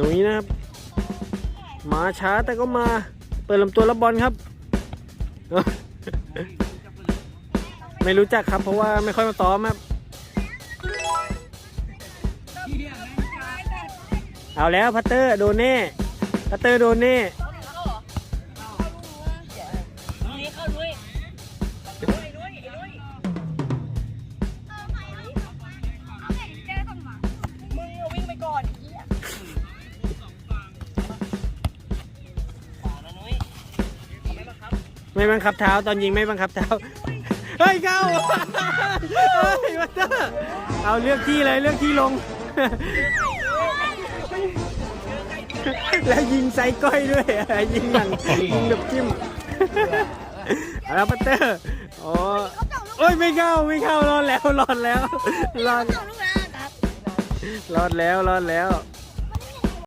หนุ่ยนะครับ มาช้าแต่ก็มา เปิดลำตัวรับบอลครับ ไม่รู้จักครับเพราะว่าไม่ค่อยมาซ้อมครับ เอาแล้วพัตเตอร์โดนแน่ พัตเตอร์โดนแน่ ไม่บังคับเท้าตอนยิงไม่บังคับเท้า เฮ้ยเข้าเฮ้ยพัตเตอร์เอาเลือกที่เลยเลือกที่ลง แล้วยิงไซก้อยด้วยยิงหนังยิงแบบจิ้มเอาแล้วพัตเตอร์โอ้โอ้ยไม่เข้าไม่เข้ารอดแล้วรอดแล้วรอดสองลูกแล้วรับรอดแล้วรอดแล้ว